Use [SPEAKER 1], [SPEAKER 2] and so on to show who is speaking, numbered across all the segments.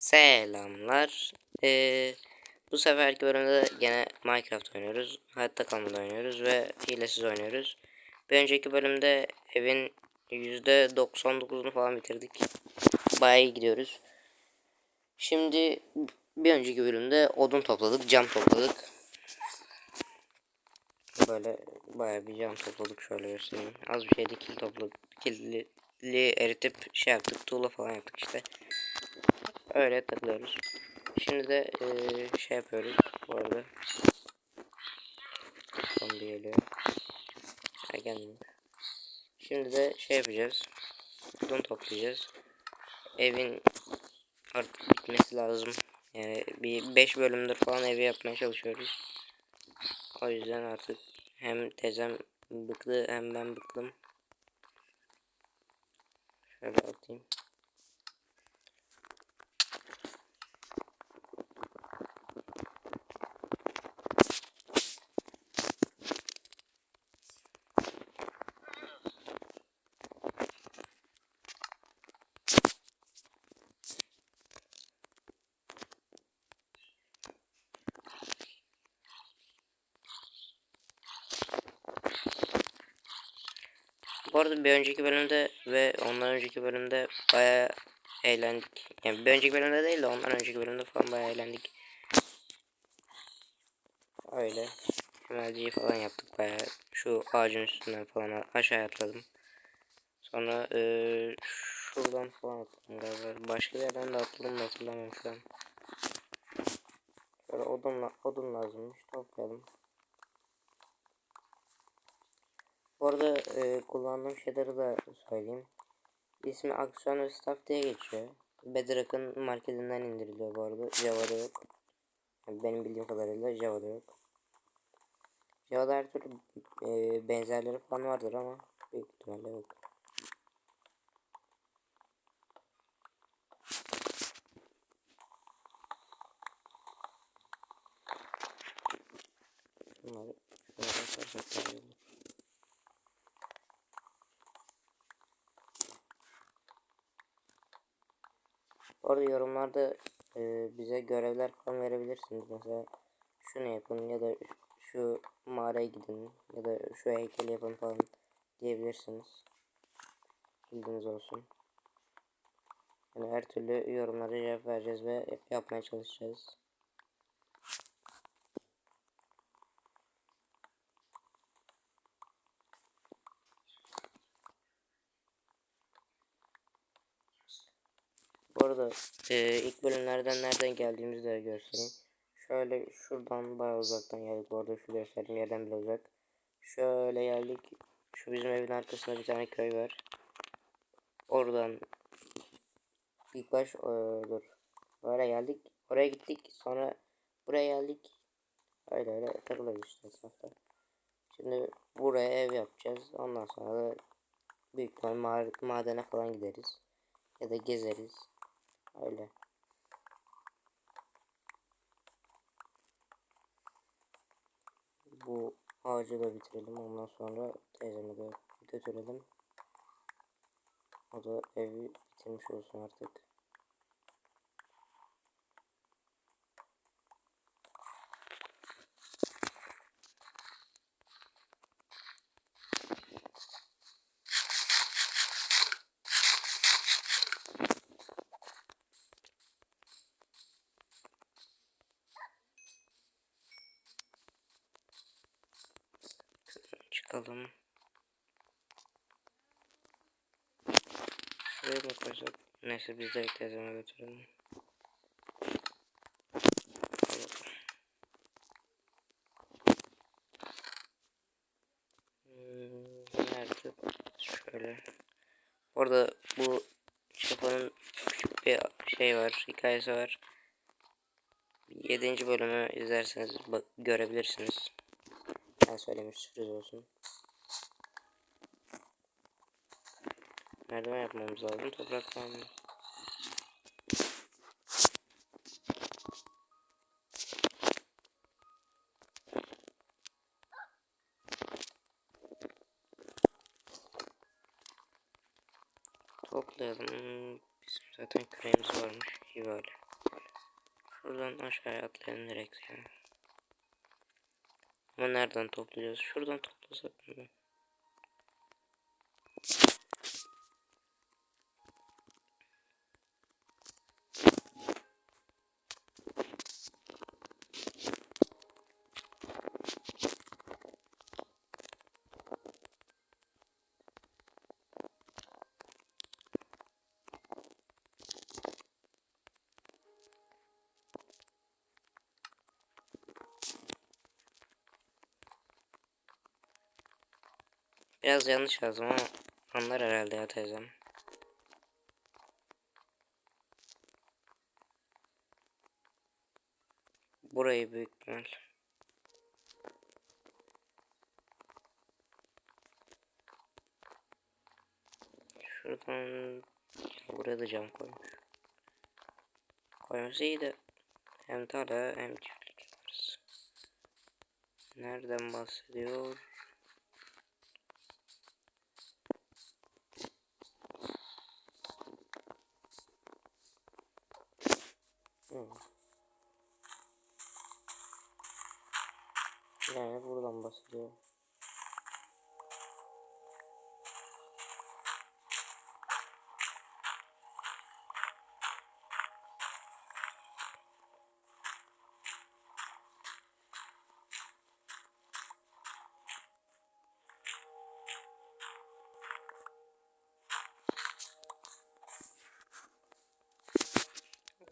[SPEAKER 1] Selamlar. Ee, bu seferki bölümde gene Minecraft oynuyoruz. Hayatta kalmada oynuyoruz ve hilesiz oynuyoruz. Bir önceki bölümde evin %99'unu falan bitirdik. Bayağı iyi gidiyoruz. Şimdi bir önceki bölümde odun topladık, cam topladık. Böyle bayağı bir cam topladık şöyle göstereyim. Az bir şeyde kil topladık. Killi eritip şey yaptık, tuğla falan yaptık işte. Öyle takılıyoruz. Şimdi de eee, şey yapıyoruz bu arada. Zombi geliyor. Ha. Şimdi de şey yapacağız. Odun toplayacağız. Evin artık bitmesi lazım. Yani bir 5 bölümdür falan evi yapmaya çalışıyoruz. O yüzden artık hem teyzem bıktı hem ben bıktım. Şöyle atayım. Bir önceki bölümde ve ondan önceki bölümde bayağı eğlendik. Yani bir önceki bölümde değil de ondan önceki bölümde falan bayağı eğlendik. Öyle. Emelciyi falan yaptık bayağı. Şu ağacın üstünden falan aşağı atladım. Sonra eee şuradan falan atladım galiba. Başka bir yerden de atladım da hatırlamıyorum şu an. Şöyle odun, odun lazımmış. Toplayalım. Bu arada e, kullandığım şeyleri de söyleyeyim. İsmi Aksiyon Staff diye geçiyor. Bedrock'ın marketinden indiriliyor bu arada. Java'da yok. Yani benim bildiğim kadarıyla Java'da yok. Java'da her türlü e, benzerleri falan vardır ama büyük ihtimalle yok. Bunları şöyle saracaklar. Orada yorumlarda e, bize görevler falan verebilirsiniz. Mesela şunu yapın ya da şu mağaraya gidin ya da şu heykeli yapın falan diyebilirsiniz. Bildiğiniz olsun. Yani her türlü yorumlara cevap vereceğiz ve yapmaya çalışacağız. Bu arada e, ilk bölümlerden nereden geldiğimizi de göstereyim. Şöyle şuradan bayağı uzaktan geldik. Bu arada şu gösterdiğim yerden bile uzak. Şöyle geldik. Şu bizim evin arkasında bir tane köy var. Oradan ilk baş e, dur. Böyle geldik. Oraya gittik. Sonra buraya geldik. Öyle öyle takılıyoruz işte etrafta. Şimdi buraya ev yapacağız. Ondan sonra da büyük ihtimal madene falan gideriz. Ya da gezeriz. Öyle. Bu ağacı da bitirelim. Ondan sonra teyzemi de götürelim. O da evi bitirmiş olsun artık. Çıkalım. Şuraya mı koysak? Neyse biz de teyzeme götürelim. Hmm, Nerede? Şöyle. Orada bu şapanın küçük bir şey var, hikayesi var. 7. bölümü izlerseniz görebilirsiniz. Ben söylemiş sürpriz olsun. Merdiven yapmamız lazım. Topraktan mı? Toplayalım. Bizim zaten küreğimiz varmış. İyi böyle. Şuradan aşağıya atlayalım direkt yani. Ama nereden toplayacağız? Şuradan toplasak mı? Biraz yanlış yazdım ama anlar herhalde ya teyzem. Burayı büyük ihtimal. Şuradan buraya da cam koymuş. Koyması iyi de hem tarla hem çiftlik. Nereden bahsediyor?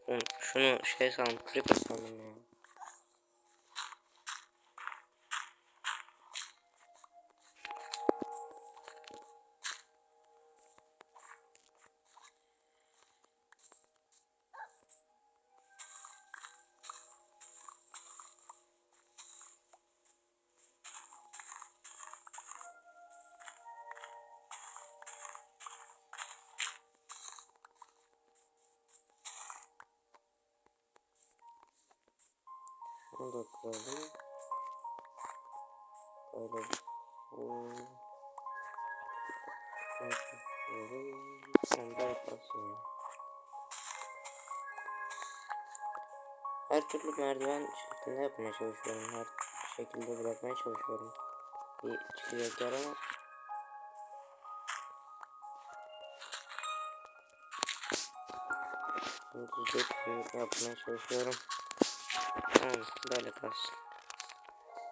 [SPEAKER 1] Oğlum Şunu şey sandım, creeper sandım ya. Her türlü merdiven şeklinde yapmaya çalışıyorum. Her şekilde bırakmaya çalışıyorum. Bir çıkacak yer ama düzgün yapmaya çalışıyorum. Tamam böyle kalsın.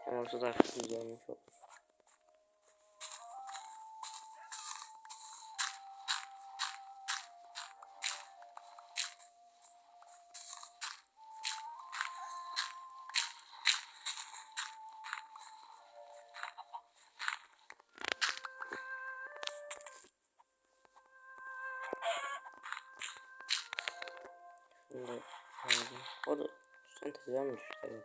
[SPEAKER 1] Hem orası da hafif Şunu da aldım. O da sen düştü? Evet.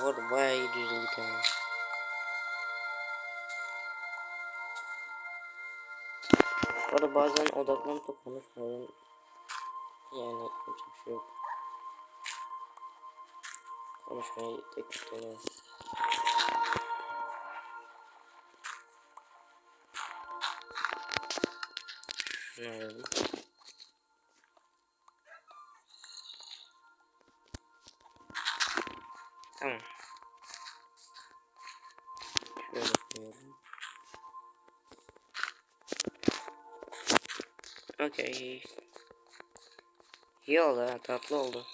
[SPEAKER 1] Bu arada bayağı iyi düzledik yani. Bu arada bazen odaklanıp da konuşmuyorum. Yani yapacak şey yok. Konuşmayı tek deniyorum. Şunu alalım. Okey. İyi oldu ha, tatlı oldu.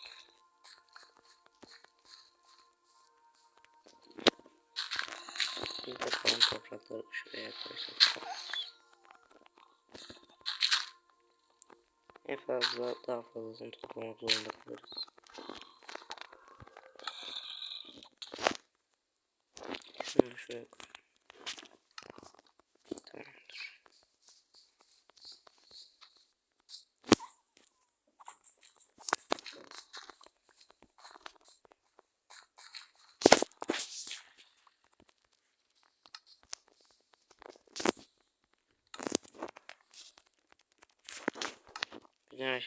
[SPEAKER 1] Bir de toprakları şuraya koysak. En fazla daha fazlasını toplamak zorunda kalırız. Şunu şuraya koy. Tamamdır.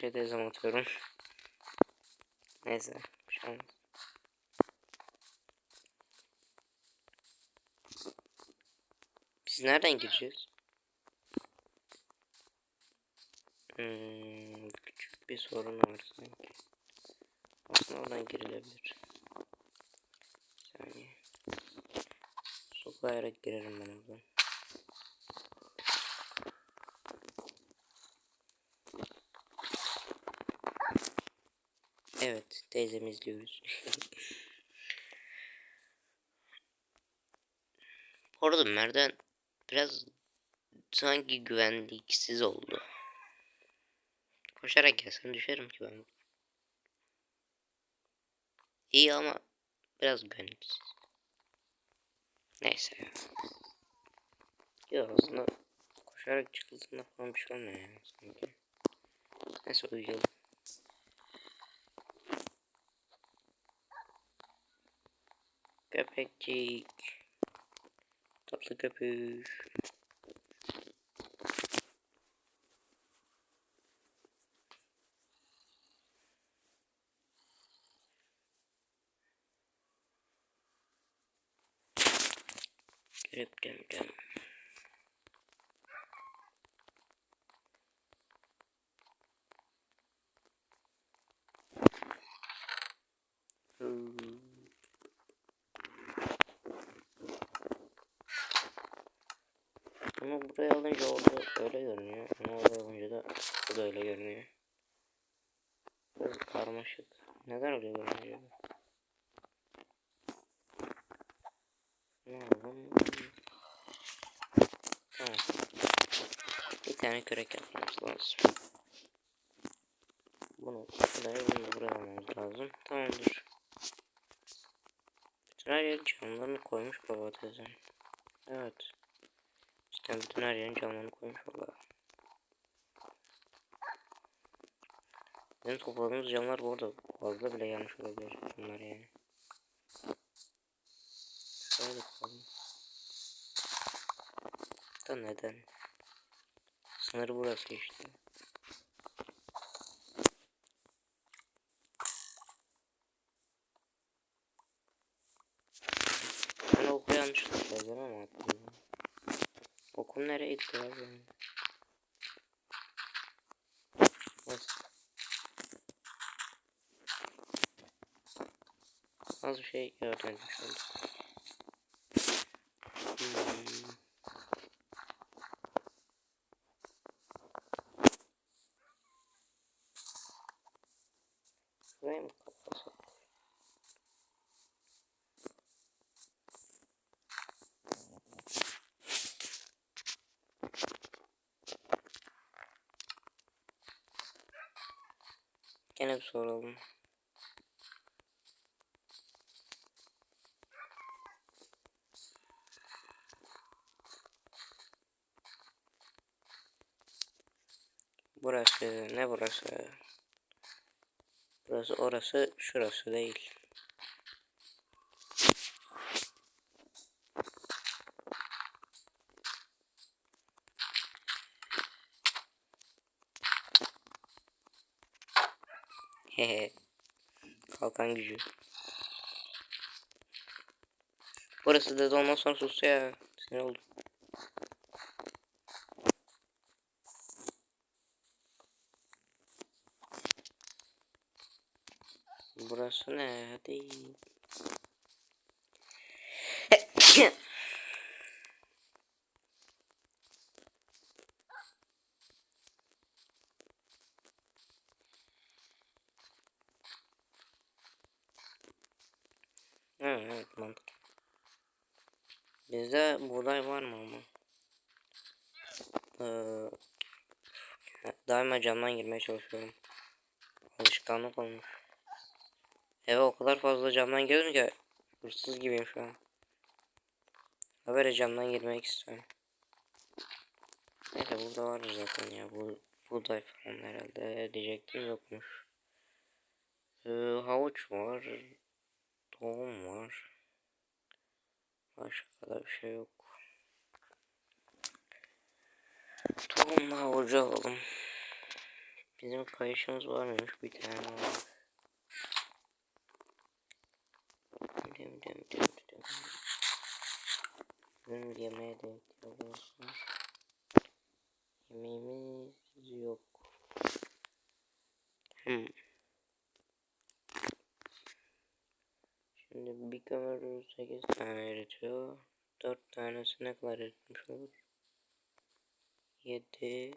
[SPEAKER 1] Her şeyi teyzem atıyorum. Neyse. Bir şey olmaz. Biz nereden gireceğiz? Hmm, küçük bir sorun var sanki. Aslında oradan girilebilir. Bir saniye. Sokayarak girerim ben oradan. Evet, teyzemi izliyoruz. Orada merdiven biraz sanki güvenliksiz oldu. Koşarak gelsem düşerim ki ben. İyi ama biraz güvenliksiz. Neyse. Yok aslında koşarak çıkıldığında falan bir şey olmuyor yani sanki. Neyse uyuyalım. Köpecik. Tatlı köpüş. Evet gel gel. Buraya alınca orada öyle görünüyor. Ama oraya alınca da bu da öyle görünüyor. Biraz karmaşık. Neden öyle görünüyor? Ne yapalım? Tamam. Bir tane kürek yapmamız lazım. Bunu buraya bunu buraya almamız lazım. Tamamdır. Bütün her yer koymuş baba. Evet. Cidden bütün her yerin camlarını koymuş valla. Bizim topladığımız camlar bu arada fazla bile yanlış olabilir bunlar yani. Şöyle bakalım. Da neden? Sınırı burası işte. Okum nereye gitti abi benim? Neyse. Az bir şey bir soralım. Burası ne burası? Burası orası şurası değil. Kalkan gücü. Burası dedi ondan sonra sus ya. Sinir. Çalışıyorum. Alışkanlık olmuş. Eve o kadar fazla camdan giriyorum ki hırsız gibiyim şu an. Habere camdan girmek istiyorum. Neyse burada var zaten ya. Bu buğday falan herhalde diyecektim yokmuş. Ee, havuç var. Tohum var. Başka da bir şey yok. Tohumla havucu alalım. Bizim kayışımız var mıymış? Bir tane var. Dim dim dim dim. Bizim yemeğe de ihtiyacımız var. Yemeğimiz yok. Hmm. Şimdi bir kömür 8 tane eritiyor. 4 tanesi ne kadar eritmiş olur? 7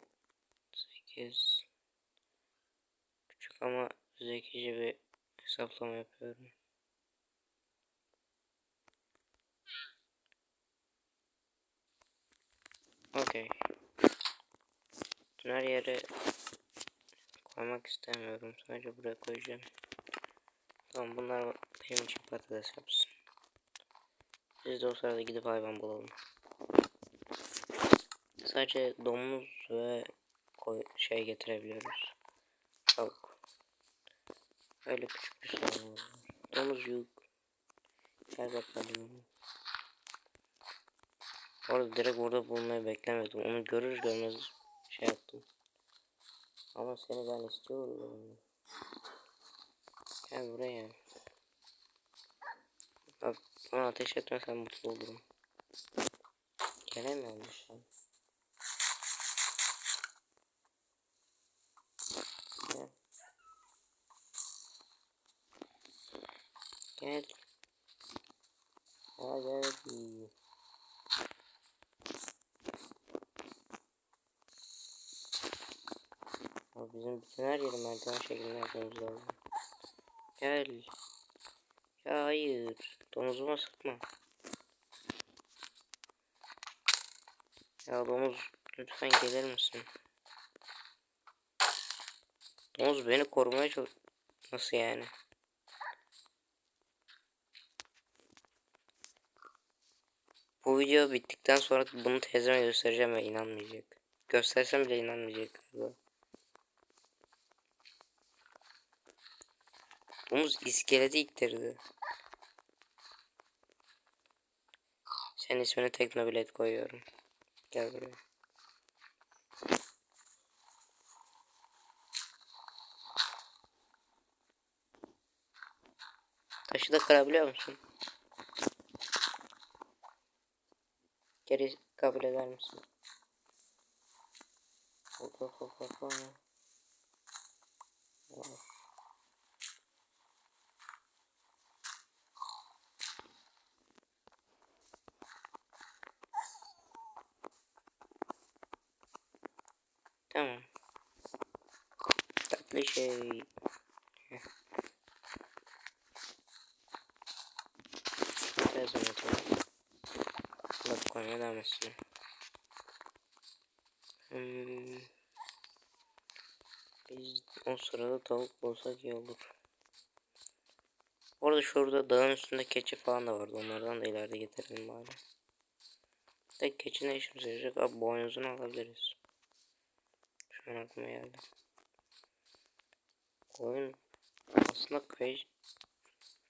[SPEAKER 1] 8 Küçük ama zekice bir hesaplama yapıyorum. Okey. Her yere koymak istemiyorum. Sadece buraya koyacağım. Tamam bunlar benim için patates yapsın. Biz de o sırada gidip hayvan bulalım. Sadece domuz ve koy şey getirebiliyoruz. Tavuk. Öyle küçük bir sorun var. Domuz yok. Gel bakalım. Orada direkt orada bulmayı beklemedim. Onu görür görmez şey yaptım. Ama seni ben istiyorum. Gel buraya. Bana ateş etmesen mutlu olurum. Gelemiyormuş lan. Gel. Gel. Hadi. Abi bizim bütün her yeri merdiven şeklinde yapmamız lazım. Gel. Ya hayır. Domuzuma sıkma. Ya domuz lütfen gelir misin? Domuz beni korumaya çalış... Nasıl yani? Bu video bittikten sonra bunu teyzeme göstereceğim ve inanmayacak. Göstersem bile inanmayacak galiba. Domuz iskeleti iktirdi. Senin ismini Teknobilet koyuyorum. Gel buraya. Taşı da kırabiliyor musun? Geri kabul eder Biz o sırada tavuk bulsak iyi olur. Orada şurada dağın üstünde keçi falan da vardı. Onlardan da ileride getirelim bari. Tek keçi ne işimize yarayacak? Abi boynuzunu alabiliriz. Şu an aklıma geldi. Koyun aslında kayış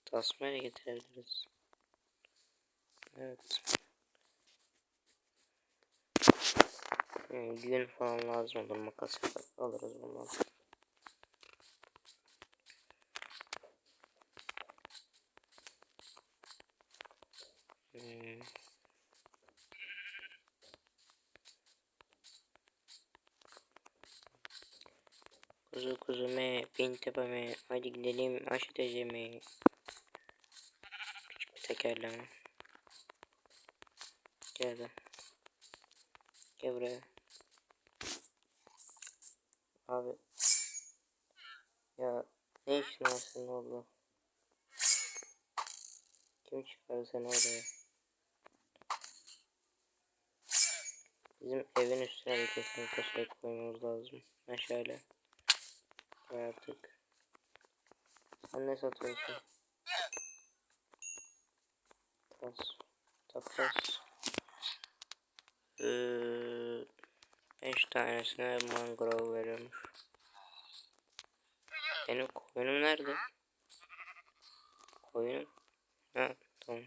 [SPEAKER 1] tasmayla getirebiliriz. Evet. Yani gün falan lazım olur makas yapar. Alırız bundan. Hmm. Kuzu kuzume, bin tepeme, hadi gidelim aşı teyzeme. Küçük bir tekerleme. Gel de. Gel buraya. Abi. Ya ne işin var senin orada? Kim çıkardı seni oraya? Bizim evin üstüne bir kesinlikle şey koymamız lazım. Meşale. Artık. Sen ne satıyorsun? Tas. Takas. Ee, beş tanesine mangrove veriyormuş. Benim koyunum nerede? Koyunum. Ha tamam.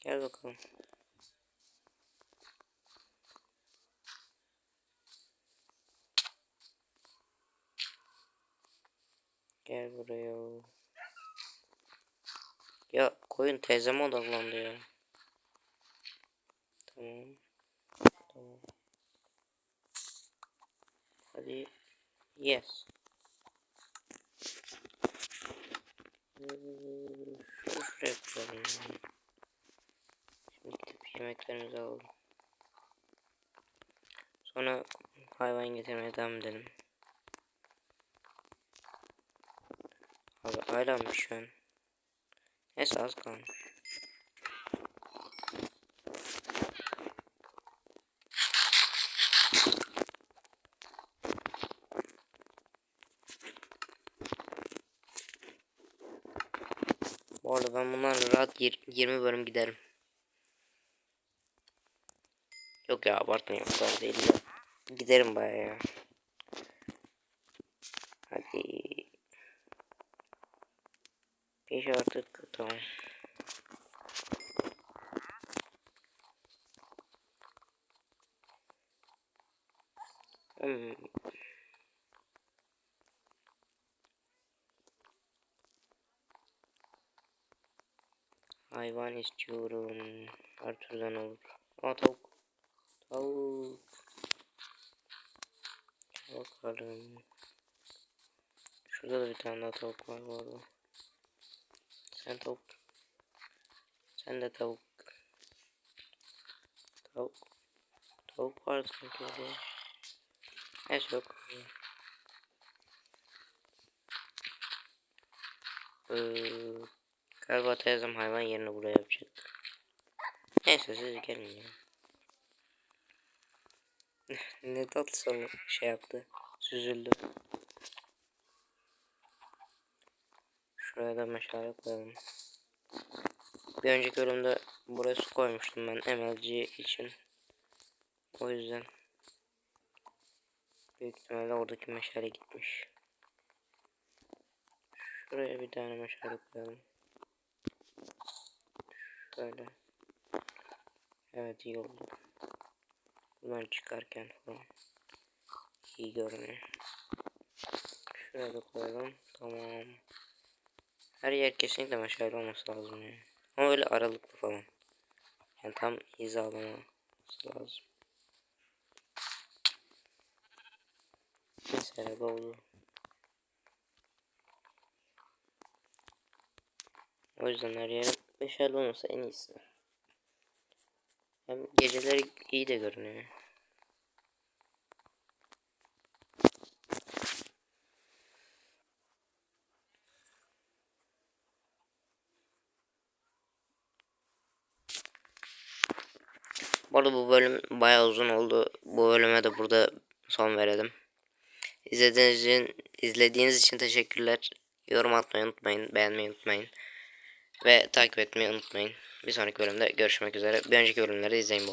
[SPEAKER 1] Gel bakalım. Gel buraya. Ya koyun teyzeme odaklandı ya. Tamam. Tamam. Hadi. Yes. Şuraya koyalım. ya. Şimdi gidip yemeklerimizi alalım. Sonra hayvan getirmeye devam edelim. Abi hala şu an? Neyse az kalmış. Bu arada ben bunlarla rahat yir- 20 bölüm giderim. Yok ya abartmayın o kadar değil de. Giderim baya ya. Hadi. Beş artık tamam. Hmm. Hayvan istiyorum. Türden olur. Aa tavuk. Tavuk. Bakalım. Şurada da bir tane daha tavuk var bu arada. Sen tavuk. Sen de tavuk. Tavuk. Tavuk var sanki orada. Neyse yok. Ee, galiba teyzem hayvan yerini buraya yapacak. Neyse siz gelin ya. ne tatlı şey yaptı. Süzüldü. Şuraya da meşale koyalım. Bir önceki bölümde buraya su koymuştum ben MLG için. O yüzden büyük ihtimalle oradaki meşale gitmiş. Şuraya bir tane meşale koyalım. Şöyle. Evet iyi oldu. Buradan çıkarken falan. iyi görünüyor. Şuraya da koyalım. Tamam. Her yer kesinlikle meşale olması lazım yani. Ama öyle aralıklı falan. Yani tam hizalaması lazım. Mesela oldu. O yüzden her yer meşale olmasa en iyisi. Hem geceleri iyi de görünüyor. Bu arada bu bölüm bayağı uzun oldu. Bu bölüme de burada son verelim. İzlediğiniz için, izlediğiniz için teşekkürler. Yorum atmayı unutmayın, beğenmeyi unutmayın. Ve takip etmeyi unutmayın. Bir sonraki bölümde görüşmek üzere. Bir önceki bölümleri izleyin bu